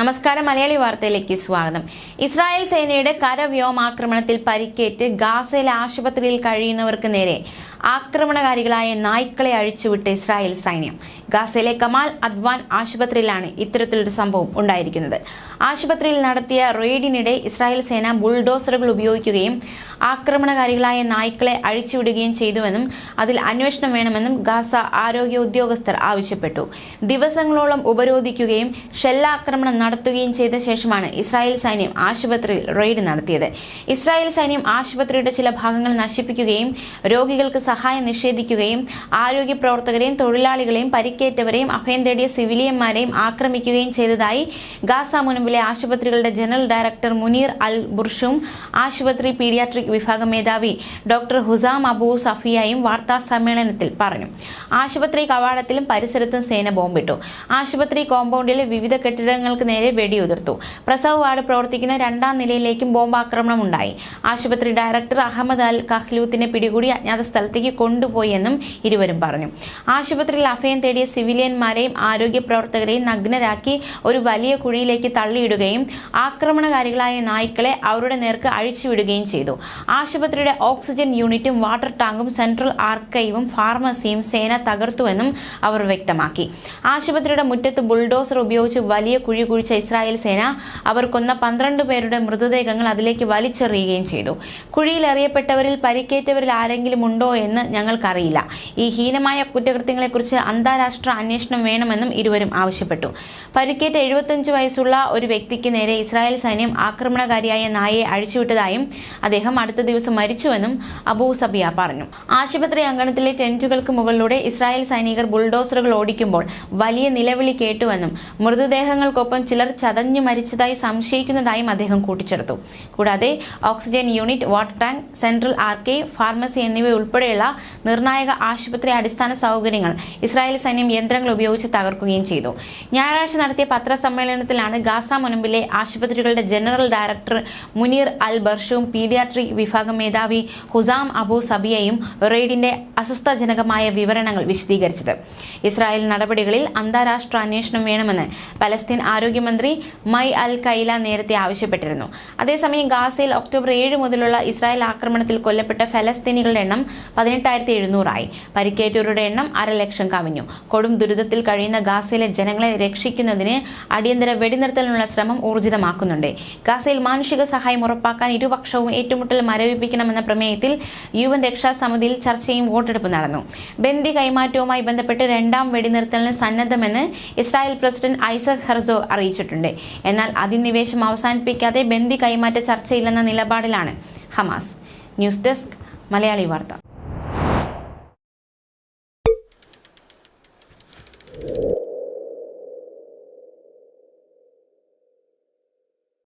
നമസ്കാരം. മലയാളി വാർത്തയിലേക്ക് സ്വാഗതം. ഇസ്രായേൽ സേനയുടെ കരവ്യോമാക്രമണത്തിൽ പരിക്കേറ്റ് ഗാസയിലെ ആശുപത്രിയിൽ കഴിയുന്നവർക്ക് നേരെ ആക്രമണകാരികളായ നായ്ക്കളെ അഴിച്ചുവിട്ട് ഇസ്രായേൽ സൈന്യം. ഗാസയിലെ കമാൽ അദ്വാൻ ആശുപത്രിയിലാണ് ഇത്തരത്തിലൊരു സംഭവം ഉണ്ടായിരിക്കുന്നത്. ആശുപത്രിയിൽ നടത്തിയ റെയ്ഡിനിടെ ഇസ്രായേൽ സേന ബുൾഡോസറുകൾ ഉപയോഗിക്കുകയും ആക്രമണകാരികളായ നായ്ക്കളെ അഴിച്ചുവിടുകയും ചെയ്തുവെന്നും അതിൽ അന്വേഷണം വേണമെന്നും ഗാസ ആരോഗ്യ ഉദ്യോഗസ്ഥർ ആവശ്യപ്പെട്ടു. ദിവസങ്ങളോളം ഉപരോധിക്കുകയും ഷെല്ലാക്രമണം നടത്തുകയും ചെയ്ത ശേഷമാണ് ഇസ്രായേൽ സൈന്യം ആശുപത്രിയിൽ റെയ്ഡ് നടത്തിയത്. ഇസ്രായേൽ സൈന്യം ആശുപത്രിയുടെ ചില ഭാഗങ്ങൾ നശിപ്പിക്കുകയും രോഗികൾക്ക് സഹായം നിഷേധിക്കുകയും ആരോഗ്യ പ്രവർത്തകരെയും തൊഴിലാളികളെയും പരിക്കേറ്റവരെയും അഭയം തേടിയ സിവിലിയന്മാരെയും ആക്രമിക്കുകയും ചെയ്തതായി ഗാസ മുനമ്പിലെ ആശുപത്രികളുടെ ജനറൽ ഡയറക്ടർ മുനീർ അൽ ബുർഷും ആശുപത്രി പീഡിയാട്രിക് വിഭാഗം മേധാവി ഡോക്ടർ ഹുസാം അബു സഫിയയും വാർത്താ സമ്മേളനത്തിൽ പറഞ്ഞു. ആശുപത്രി കവാടത്തിലും പരിസരത്തും സേന ബോംബിട്ടു. ആശുപത്രി കോമ്പൗണ്ടിലെ വിവിധ കെട്ടിടങ്ങൾക്ക് നേരെ വെടിയുതിർത്തു. പ്രസവ വാർഡ് പ്രവർത്തിക്കുന്ന രണ്ടാം നിലയിലേക്കും ബോംബാക്രമണം ഉണ്ടായി ആശുപത്രി ഡയറക്ടർ അഹമ്മദ് അൽ കഹ്ലൂത്തിനെ പിടികൂടി അജ്ഞാത സ്ഥലത്തേക്ക് കൊണ്ടുപോയി എന്നും ഇരുവരും പറഞ്ഞു. ആശുപത്രിയിൽ അഭയം തേടിയ സിവിലിയന്മാരെയും ആരോഗ്യ പ്രവർത്തകരെയും നഗ്നരാക്കി ഒരു വലിയ കുഴിയിലേക്ക് തള്ളിയിടുകയും ആക്രമണകാരികളായ നായ്ക്കളെ അവരുടെ നേർക്ക് അഴിച്ചുവിടുകയും ചെയ്തു. ആശുപത്രിയുടെ ഓക്സിജൻ യൂണിറ്റും വാട്ടർ ടാങ്കും സെൻട്രൽ ആർക്കൈവും ഫാർമസിയും സേന തകർത്തുവെന്നും അവർ വ്യക്തമാക്കി. ആശുപത്രിയുടെ മുറ്റത്ത് ബുൾഡോസർ ഉപയോഗിച്ച് വലിയ കുഴി കുഴിച്ച ഇസ്രായേൽ സേന അവർ കൊന്ന പന്ത്രണ്ട് പേരുടെ മൃതദേഹങ്ങൾ അതിലേക്ക് വലിച്ചെറിയുകയും ചെയ്തു. കുഴിയിൽ എറിയപ്പെട്ടവരിൽ പരിക്കേറ്റവരിൽ ആരെങ്കിലും ഉണ്ടോ എന്ന് ഞങ്ങൾക്കറിയില്ല. ഈ ഹീനമായ കുറ്റകൃത്യങ്ങളെക്കുറിച്ച് അന്താരാഷ്ട്ര അന്വേഷണം വേണമെന്നും ഇരുവരും ആവശ്യപ്പെട്ടു. പരിക്കേറ്റ എഴുപത്തഞ്ച് വയസ്സുള്ള ഒരു വ്യക്തിക്ക് നേരെ ഇസ്രായേൽ സൈന്യം ആക്രമണകാരിയായ നായയെ അഴിച്ചുവിട്ടതായും അദ്ദേഹം അടുത്ത ദിവസം മരിച്ചുവെന്നും അബൂ സബിയ പറഞ്ഞു. ആശുപത്രി അങ്കണത്തിലെ ടെന്റുകൾക്ക് മുകളിലൂടെ ഇസ്രായേൽ സൈനികർ ബുൾഡോസറുകൾ ഓടിക്കുമ്പോൾ വലിയ നിലവിളി കേട്ടുവെന്നും മൃതദേഹങ്ങൾക്കൊപ്പം ചിലർ ചതഞ്ഞു മരിച്ചതായി സംശയിക്കുന്നതായും അദ്ദേഹം കൂട്ടിച്ചേർത്തു. കൂടാതെ oxygen unit water tank central archive pharmacy എന്നിവ ഉൾപ്പെടെയുള്ള നിർണായക ആശുപത്രി അടിസ്ഥാന സൗകര്യങ്ങൾ ഇസ്രായേൽ സൈന്യം യന്ത്രങ്ങൾ ഉപയോഗിച്ച് തകർക്കുകയും ചെയ്തു. ഞായറാഴ്ച നടത്തിയ പത്രസമ്മേളനത്തിലാണ് ഗാസ മുനമ്പിലെ ആശുപത്രികളുടെ ജനറൽ ഡയറക്ടർ മുനീർ അൽ ബർഷും പീഡിയാട്രിക് വിഭാഗം മേധാവി ഹുസാം അബു സബിയയും റെയ്ഡിന്റെ അസ്വസ്ഥജനകമായ വിവരണങ്ങൾ വിശദീകരിച്ചത്. ഇസ്രായേൽ നടപടികളിൽ അന്താരാഷ്ട്ര അന്വേഷണം വേണമെന്ന് പലസ്തീൻ ആരോഗ്യമന്ത്രി മൈ അൽ കൈല നേരത്തെ ആവശ്യപ്പെട്ടിരുന്നു. അതേസമയം ഗാസയിൽ ഒക്ടോബർ ഏഴ് മുതലുള്ള ഇസ്രായേൽ ആക്രമണത്തിൽ കൊല്ലപ്പെട്ട ഫലസ്തീനികളുടെ എണ്ണം പതിനെട്ടായിരത്തി എഴുന്നൂറായി പരിക്കേറ്റവരുടെ എണ്ണം അര ലക്ഷം കവിഞ്ഞു. കൊടും ദുരിതത്തിൽ കഴിയുന്ന ഗാസയിലെ ജനങ്ങളെ രക്ഷിക്കുന്നതിന് അടിയന്തര വെടിനിർത്തലിനുള്ള ശ്രമം ഊർജിതമാക്കുന്നുണ്ട്. ഗാസയിൽ മാനുഷിക സഹായം ഉറപ്പാക്കാൻ ഇരുപക്ഷവും ഏറ്റുമുട്ടൽ മരവിപ്പിക്കണമെന്ന പ്രമേയത്തിൽ യു എൻ രക്ഷാസമിതിയിൽ ചർച്ചയും വോട്ടെടുപ്പ് നടന്നു. ബന്ദി കൈമാറ്റവുമായി ബന്ധപ്പെട്ട് രണ്ടാം വെടിനിർത്തലിന് സന്നദ്ധമെന്ന് ഇസ്രായേൽ പ്രസിഡന്റ് ഐസക് ഹെർസോ അറിയിച്ചിട്ടുണ്ട്. എന്നാൽ അധിനിവേശം അവസാനിപ്പിക്കാതെ ബന്ദി കൈമാറ്റ ചർച്ചയില്ലെന്ന നിലപാടിലാണ് ഹമാസ്. ന്യൂസ് ഡെസ്ക് മലയാളി വാർത്ത.